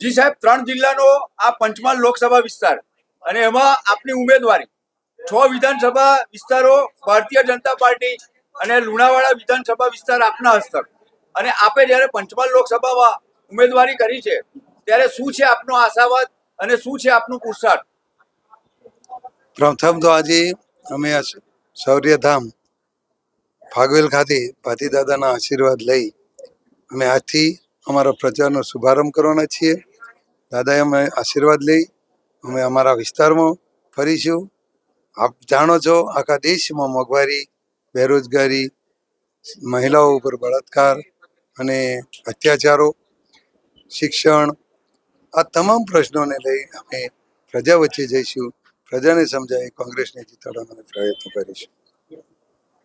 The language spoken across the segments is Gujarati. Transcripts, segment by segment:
જી સાહેબ, ત્રણ જિલ્લાનો આ પંચમહાલ લોકસભા વિસ્તાર અને એમાં આપની ઉમેદવારી. છ વિધાનસભા વિસ્તારો, ભારતીય જનતા પાર્ટી અને લુણાવાડા વિધાનસભા વિસ્તાર આપના હસ્તક. અને આપે જ્યારે પંચમહાલ લોકસભામાં ઉમેદવારી કરી છે, ત્યારે શું છે આપનો આશાવાદ અને શું છે આપનું પુરસાદ? પ્રથમ તો આજે અમે શૌર્યધામ ફાગવેલ ખાતે ભાતી દાદાના આશીર્વાદ લઈ અમે આજથી અમારા પ્રચારનો શુભારંભ કરવાના છીએ. દાદાએ અમે આશીર્વાદ લઈ અમે અમારા વિસ્તારમાં ફરીશું. આપ જાણો છો, આખા દેશમાં મોંઘવારી, બેરોજગારી, મહિલાઓ ઉપર બળાત્કાર અને અત્યાચારો, શિક્ષણ, આ તમામ પ્રશ્નોને લઈ અમે પ્રજા વચ્ચે જઈશું. પ્રજાને સમજાવી કોંગ્રેસને જીતાડવાનો પ્રયત્ન કરીશું.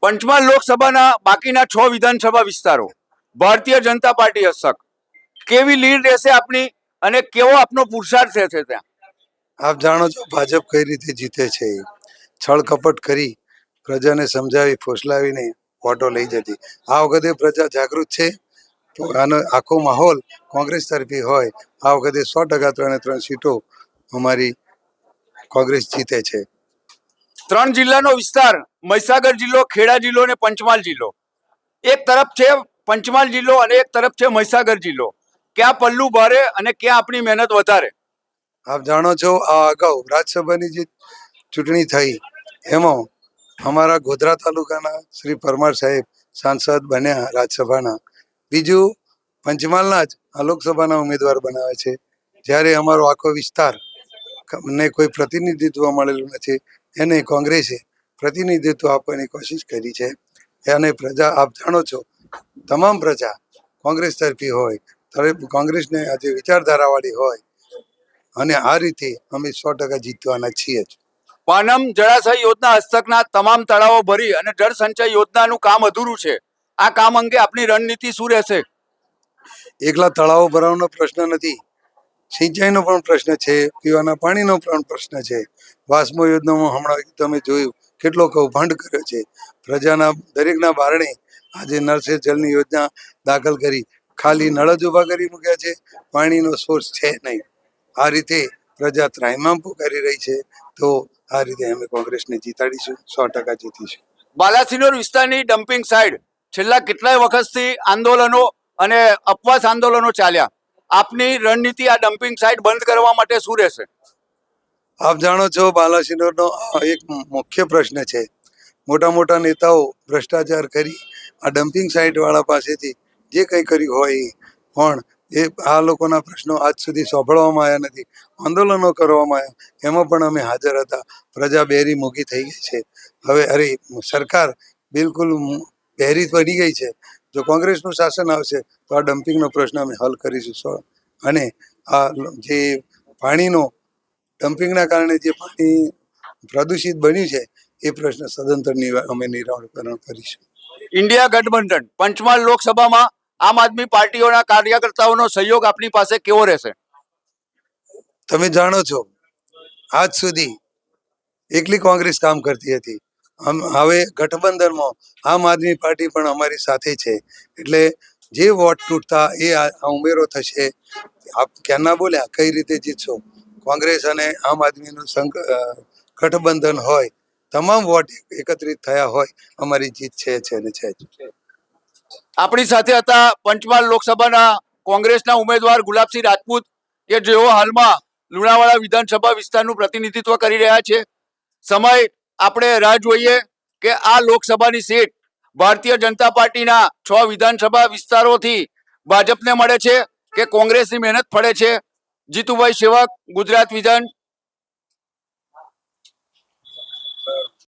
પંચમહાલ લોકસભાના બાકીના છ વિધાનસભા વિસ્તારો. ભારતીય જનતા પાર્ટી હસ્તક કેવી લીડ રહેશે આપની અને કેવો આપનો પુરુષાર્થ રહેશે ત્યાં? આપ જાણો છો ભાજપ કઈ રીતે જીતે છે? છળ કપટ કરી પ્રજાને સમજાવી ફોસલાવીને વોટો લઈ જતી. આ વખતે પ્રજા જાગૃત છે. તો આનો આખો માહોલ કોંગ્રેસ તરફી હોય આ વખતે સો ટકા ત્રણે ત્રણ સીટો અમારી કોંગ્રેસ જીતે છે. ત્રણ જિલ્લાનો વિસ્તાર મહીસાગર જિલ્લો ખેડા જિલ્લો અને પંચમહાલ જિલ્લો. એક તરફ છે પંચમહાલ જિલ્લો અને એક તરફ છે મહીસાગર જિલ્લો. ક્યાં પલ્લું ભારે અને ક્યાં આપણી મહેનત વધારે? આપ જાણો છો, આ અગાઉ રાજ્યસભાની જે ચૂંટણી થઈ, એમાં અમારા ગોધરા તાલુકાના શ્રી પરમાર સાહેબ સાંસદ બન્યા રાજ્યસભાના. બીજું, પંચમહાલના જ આ લોકસભાના ઉમેદવાર બનાવે છે. જ્યારે અમારો આખો વિસ્તાર ને કોઈ પ્રતિનિધિત્વ મળેલું નથી, એને કોંગ્રેસે પ્રતિનિધિત્વ આપવાની કોશિશ કરી છે. અને પ્રજા, આપ જાણો છો, તમામ પ્રજા કોંગ્રેસ તરફી હોય કોંગ્રેસને આજે વિચારધારાવાળી હોય અને આ રીતે અમે સો ટકા જીતવાના છીએ જ. પાનમ જળાશય યોજના હસ્તકના તમામ તળાવો ભરી અને જળ સંચય યોજનાનું કામ અધૂરું છે. આ કામ અંગે આપની રણનીતિ શું રહેશે? એકલા તળાવો ભરાવાનો પ્રશ્ન નથી. સિંચાઈનો પણ પ્રશ્ન છે પીવાના પાણીનો પણ પ્રશ્ન છે. વાસ્મો યોજનામાં હમણાં તમે જોયું કેટલો કૌભાંડ કર્યો છે. પ્રજાના દરેકના બારણે આજે નળ સે જલની યોજના દાખલ કરી. ખાલી નળ જ ઊભા કરી મૂક્યા છે પાણીનો સોર્સ છે નહીં. આ રીતે પ્રજા ત્રાહિમામ પુકારી રહી છે તો આ રીતે અમે કોંગ્રેસને જીતાડીશું સો ટકા જીતીશું. બાલાસિનોર વિસ્તારની ડમ્પિંગ સાઇડ છેલ્લા કેટલાય વખતથી આંદોલનો અને અપવાસ આંદોલનો ચાલ્યા. આપની રણનીતિ આ ડમ્પિંગ સાઇટ બંધ કરવા માટે શું રહેશે? આપ જાણો છો બાલાસિનોરનો એક મુખ્ય પ્રશ્ન છે. મોટા મોટા નેતાઓ ભ્રષ્ટાચાર કરી આ ડમ્પિંગ સાઇટ વાળા પાસેથી જે કંઈ કર્યું હોય પણ એ આ લોકોના પ્રશ્નો આજ સુધી સાંભળવામાં આવ્યા નથી. આંદોલનો કરવામાં આવ્યા. એમાં પણ અમે હાજર હતા. પ્રજા બેરી મૂકી થઈ ગઈ છે. હવે અરે, સરકાર બિલકુલ બેરી પડી ગઈ છે. જો કોંગ્રેસનું શાસન આવશે, તો આ ડમ્પિંગનો પ્રશ્ન અમે હલ કરીશું. અને આ જે પાણીનો, ડમ્પિંગના કારણે જે પાણી પ્રદૂષિત બન્યું છે, એ પ્રશ્ન સદંતર અમે નિરાકરણ કરીશું. ઇન્ડિયા ગઠબંધન પંચમહાલ લોકસભામાં આમ આદમી પાર્ટીઓના કાર્યકર્તાઓનો સહયોગ આપની પાસે કેવો રહેશે? તમે જાણો છો, આજ સુધી એકલી કોંગ્રેસ કામ કરતી હતી. હવે ગઠબંધનમાં આમ આદમી પાર્ટી પણ અમારી સાથે છે. એટલે જે વોટ તૂટતા એ આ ઉમેરો થશે. આપ ક્યાંના બોલ્યા? કઈ રીતે જીતશો? કોંગ્રેસ અને આમ આદમીનું ગઠબંધન હોય, તમામ વોટ એકત્રિત થયા હોય, અમારી જીત છે છે ને છે આપણી સાથે હતા પંચમહાલ લોકસભાના કોંગ્રેસના ઉમેદવાર ગુલાબસિંહ રાજપૂત, કે જેઓ હાલમાં લુણાવાડા વિધાનસભા વિસ્તારનું પ્રતિનિધિત્વ કરી રહ્યા છે. સમય, આપણે રાહ જોઈએ કે આ લોકસભાની સીટ ભારતીય જનતા પાર્ટીના છ વિધાનસભા વિસ્તારોથી ભાજપને મળે છે કે કોંગ્રેસની મહેનત ફળે છે? જીતુભાઈ સેવક, ગુજરાત વિધાન